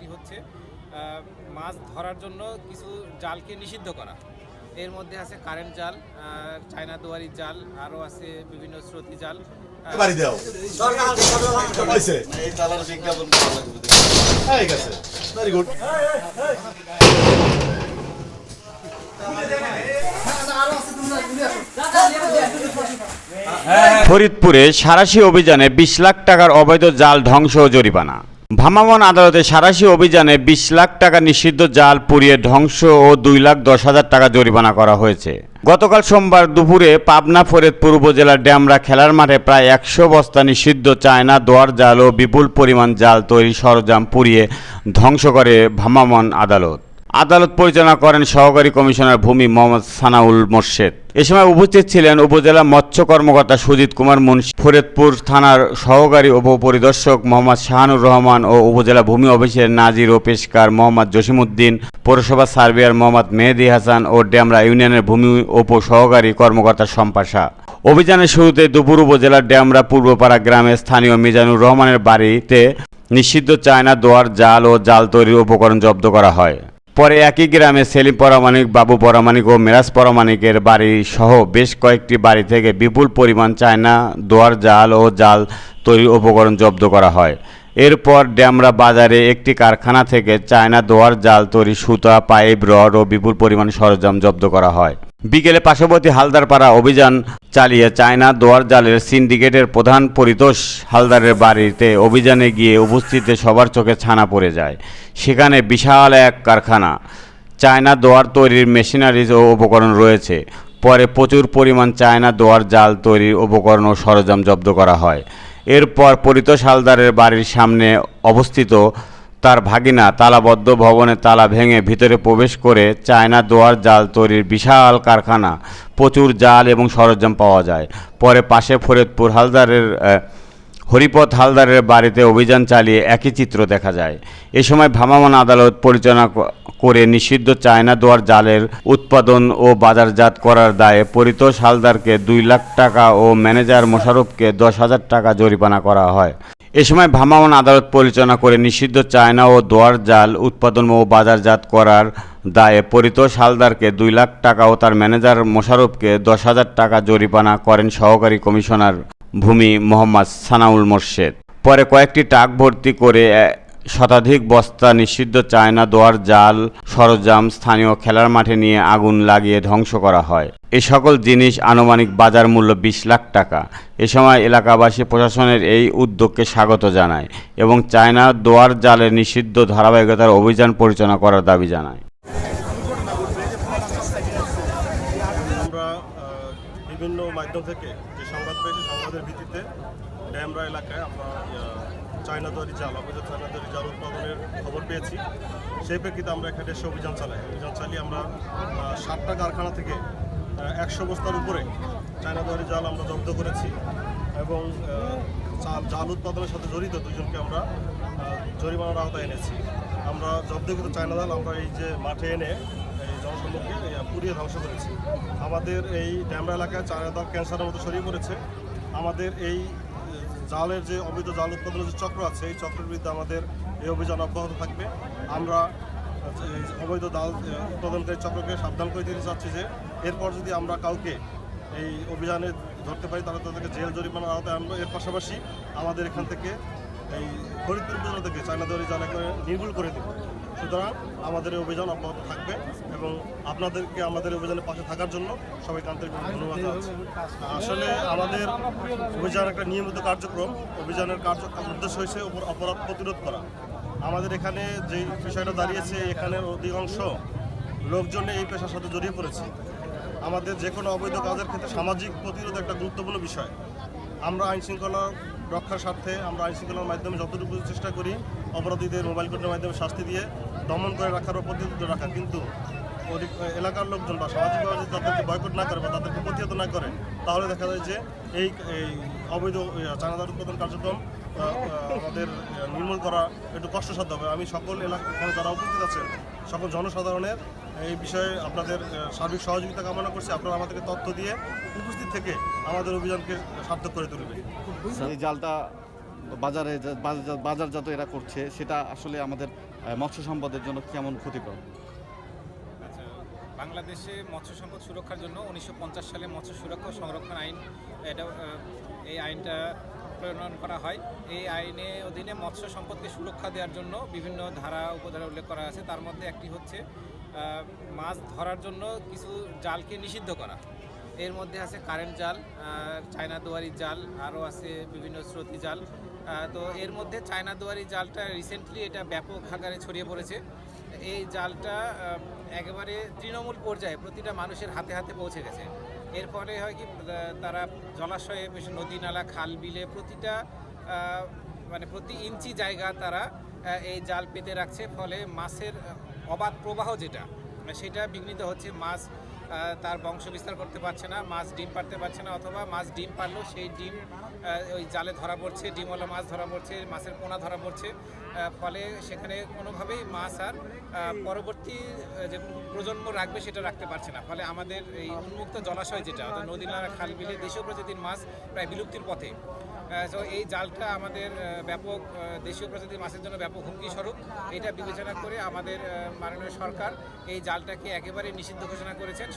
একটি হচ্ছে মাছ ধরার জন্য কিছু জালকে নিষিদ্ধ করা। এর মধ্যে আছে কারেন্ট জাল চায়না দুয়ারি জাল আরও আছে বিভিন্ন স্রোতি জাল। হয়ে গেছে ভেরি গুড ফরিদপুরে সারাশি অভিযানে বিশ লাখ টাকার অবৈধ জাল ধ্বংস ও জরিমানা। ভ্রাম্যমাণ আদালতে সারাশি অভিযানে বিশ লাখ টাকা নিষিদ্ধ জাল পুড়িয়ে ধ্বংস ও দুই লাখ দশ হাজার টাকা জরিমানা করা হয়েছে। গতকাল সোমবার দুপুরে পাবনা, ফরিদপুর উপজেলার ড্যামরা খেলার মাঠে প্রায় একশো বস্তা নিষিদ্ধ চায়না দোয়ার জাল ও বিপুল পরিমাণ জাল তৈরি সরঞ্জাম পুড়িয়ে ধ্বংস করে ভামামন আদালত। আদালত পরিচালনা করেন সহকারী কমিশনার ভূমি মোহাম্মদ সানাউল মোর্শেদ। এ সময় উপস্থিত ছিলেন উপজেলা মৎস্য কর্মকর্তা সুজিত কুমার মুন্সি। ফরিদপুর থানার সহকারী উপপরিদর্শক মোহাম্মদ শাহানুর রহমান ও উপজেলা ভূমি অফিসের নাজির ও পেশকার মোহাম্মদ জসিমউদ্দিন, পৌরসভা সার্ভেয়ার মোহাম্মদ মেহেদি হাসান ও ড্যামরা ইউনিয়নের ভূমি উপ সহকারী কর্মকর্তা সম্পাশা। অভিযানের শুরুতে দুপুর উপজেলার ড্যামরা পূর্বপাড়া গ্রামের স্থানীয় মিজানুর রহমানের বাড়িতে নিষিদ্ধ চায়না দোয়ার জাল ও জাল তৈরির উপকরণ জব্দ করা হয়। পরে একই গ্রামে সেলিম পরামানিক বাবু পরামানিক ও মেরাজ পরামানিকের বাড়ি সহ বেশ কয়েকটি বাড়ি থেকে বিপুল পরিমাণ চায়না, দোয়ার, জাল ও জাল তৈরি উপকরণ জব্দ করা হয়। এরপর ড্যামরা বাজারে একটি কারখানা থেকে চায়না, দোয়ার, জাল তৈরি সুতা, পাইপ, রড ও বিপুল পরিমাণ সরঞ্জাম জব্দ করা হয়। বিকেলে পার্শ্ববর্তী হালদারপাড়া অভিযান চালিয়ে চায়না দোয়ার জালের সিন্ডিকেটের প্রধান পরিতোষ হালদারের বাড়িতে অভিযানে গিয়ে উপস্থিতে সবার চোখে ছানা পড়ে যায়। সেখানে বিশাল এক কারখানা। চায়না দোয়ার তৈরির মেশিনারিজ ও উপকরণ রয়েছে। পরে প্রচুর পরিমাণ চায়না দোয়ার জাল তৈরির উপকরণ ও সরঞ্জাম জব্দ করা হয়। এরপর পরিতোষ হালদারের বাড়ির সামনে অবস্থিত তার ভাগিনা তালাবদ্ধ ভবনে তালা ভেঙে ভিতরে প্রবেশ করে চায়না দোয়ার জাল তৈরির বিশাল কারখানা, প্রচুর জাল এবং সরঞ্জাম পাওয়া যায়। পরে পাশে ফরিদপুর হালদারের হরিপথ হালদারের বাড়িতে অভিযান চালিয়ে একই চিত্র দেখা যায়। এ সময় ভ্রাম্যমাণ আদালত পরিচালনা করে নিষিদ্ধ চায়না দোয়ার জালের উৎপাদন ও বাজারজাত করার দায়ে পরিতোষ হালদারকে দুই লাখ টাকা ও ম্যানেজার মোশারফকে দশ হাজার টাকা জরিমানা করা হয়। এ সময় ভ্রাম্যমাণ আদালত পরিচালনা করে নিষিদ্ধ চায়না ও দোয়ার জাল উৎপাদন ও বাজারজাত করার দায়ে পরিতোষ হালদারকে দুই লাখ টাকা ও তার ম্যানেজার মোশারফকে দশ হাজার টাকা জরিমানা করেন সহকারী কমিশনার। ভূমি মোহাম্মদ সানাউল মোর্শেদ। পরে কয়েকটি ট্রাক ভর্তি করে শতাধিক বস্তা নিষিদ্ধ চায়না দোয়ার জাল, সরঞ্জাম, স্থানীয় খেলার মাঠে নিয়ে আগুন লাগিয়ে ধ্বংস করা হয়। এ সকল জিনিস আনুমানিক বাজার মূল্য বিশ লাখ টাকা। এ সময় এলাকাবাসী প্রশাসনের এই উদ্যোগকে স্বাগত জানায় এবং চায়না দোয়ার জালের নিষিদ্ধ ধারাবাহিকতার অভিযান পরিচালনা করার দাবি জানায়। বিভিন্ন মাধ্যম থেকে সংবাদের ভিত্তিতে ড্যামরা এলাকায় আমরা চায়না দরি জাল অবৈধ চায়না দরি জাল উৎপাদনের খবর পেয়েছি। সেই প্রেক্ষিতে আমরা এখানে এসে অভিযান চালাই। অভিযান চালিয়ে আমরা সাতটা কারখানা থেকে একশো বস্তার উপরে চায়না দরি জাল আমরা জব্দ করেছি এবং আহ, জাল- উৎপাদনের সাথে জড়িত দুজনকে আমরা জরিমানার আওতায় এনেছি। আমরা জব্দকৃত চায়না জাল আমরা এই যে মাঠে এনে এই জনসম্মুখে পুড়িয়ে ধ্বংস করেছি। আমাদের এই ড্যামরা এলাকায় চায়না দল ক্যান্সারের মতো ছড়িয়ে পড়েছে। আমাদের এই জালের যে অবৈধ জাল উৎপাদনের যে চক্র আছে, এই চক্রের বিরুদ্ধে আমাদের এই অভিযান অব্যাহত থাকবে। আমরা এই অবৈধ জাল উৎপাদনকারী চক্রকে সাবধান করে দিতে চাচ্ছি যে, এরপর যদি আমরা কাউকে এই অভিযানে ধরতে পারি, তাহলে তাদেরকে জেল জরিমানার আওতায় আনব। এর পাশাপাশি আমাদের এখান থেকে এই ফরিদপুর উপজেলা থেকে চায়না দরি জাল একবারে নির্মূল করে দেব। সুতরাং আমাদের অভিযান অব্যাহত থাকবে এবং আপনাদেরকে আমাদের অভিযানের পাশে থাকার জন্য সবাইকে আন্তরিক ধন্যবাদ আসলে আমাদের অভিযান একটা নিয়মিত কার্যক্রম। অভিযানের কার্য উদ্দেশ্য হয়েছে অপর- অপরাধ প্রতিরোধ করা। আমাদের এখানে যে বিষয়টা দাঁড়িয়েছে এখানের অধিকাংশ লোকজন এই পেশার সাথে জড়িয়ে পড়েছে। আমাদের যে কোনো অবৈধ কাজের ক্ষেত্রে সামাজিক প্রতিরোধ একটা গুরুত্বপূর্ণ বিষয়। আমরা আইন শৃঙ্খলা রক্ষার স্বার্থে আমরা আইন শৃঙ্খলার মাধ্যমে যতটুকু চেষ্টা করি, অপরাধীদের মোবাইল কোর্টের মাধ্যমে শাস্তি দিয়ে দমন করে রাখার ও রাখা। কিন্তু এলাকার লোকজন বা সামাজিকভাবে যদি তাদেরকে বয়কট না করে বা তাদেরকে প্রতিহত না করে, তাহলে দেখা যায় যে এই অবৈধ চানাদার উৎপাদন কার্যক্রম আমাদের নির্মূল করা একটু কষ্টসাধ্য হবে। আমি সকল এলাকা এখানে যারা উপস্থিত আছেন সকল জনসাধারণের এই বিষয়ে আপনাদের সার্বিক সহযোগিতা কামনা করছি। আপনারা আমাদেরকে তথ্য দিয়ে উপস্থিত থেকে আমাদের অভিযানকে সার্থক করে তুলবে। এই জালটা বাজারে বাজার- বাজারজাত এরা করছে সেটা আসলে আমাদের মৎস্য সম্পদের জন্য কেমন ক্ষতিকর? আচ্ছা বাংলাদেশে মৎস্য সম্পদ সুরক্ষার জন্য উনিশশো পঞ্চাশ সালে মৎস্য সুরক্ষা সংরক্ষণ আইন এটা এই আইনটা প্রণয়ন করা হয়। এই আইনে অধীনে মৎস্য সম্পদকে সুরক্ষা দেওয়ার জন্য বিভিন্ন ধারা, উপধারা উল্লেখ করা আছে। তার মধ্যে একটি হচ্ছে মাছ ধরার জন্য কিছু জালকে নিষিদ্ধ করা। এর মধ্যে আছে কারেন্ট জাল চায়না দুয়ারি জাল, আরও আছে বিভিন্ন স্রোতি জাল। তো এর মধ্যে চায়না দুয়ারি জালটা রিসেন্টলি এটা ব্যাপক আকারে ছড়িয়ে পড়েছে। এই জালটা একেবারে তৃণমূল পর্যায়ে প্রতিটা মানুষের হাতে হাতে পৌঁছে গেছে। এর ফলে হয় কি তারা জলাশয়ে বেশি নদী, নালা, খাল বিলে প্রতিটা মানে প্রতি ইঞ্চি জায়গা তারা এই জাল পেতে রাখছে। ফলে মাছের অবাধ প্রবাহ যেটা, সেটা বিঘ্নিত হচ্ছে। মাছ তার বংশ বিস্তার করতে পারছে না, মাছ ডিম পারতে পারছে না, অথবা মাছ ডিম পারলেও সেই ডিম ওই জালে ধরা পড়ছে, ডিমওয়ালা মাছ ধরা পড়ছে, মাছের পোনা ধরা পড়ছে ফলে সেখানে কোনোভাবেই মাছ আর পরবর্তী যে প্রজন্ম রাখবে সেটা রাখতে পারছে না। ফলে আমাদের এই উন্মুক্ত জলাশয় যেটা, অর্থাৎ নদী খাল বিলে দেশীয় প্রজাতির মাছ প্রায় বিলুপ্তির পথে। তো এই জালটা আমাদের ব্যাপক দেশীয় প্রজাতির মাছের জন্য ব্যাপক হুমকি স্বরূপ এটা বিবেচনা করে আমাদের মাননীয় সরকার এই জালটাকে একেবারে নিষিদ্ধ ঘোষণা করেছেন।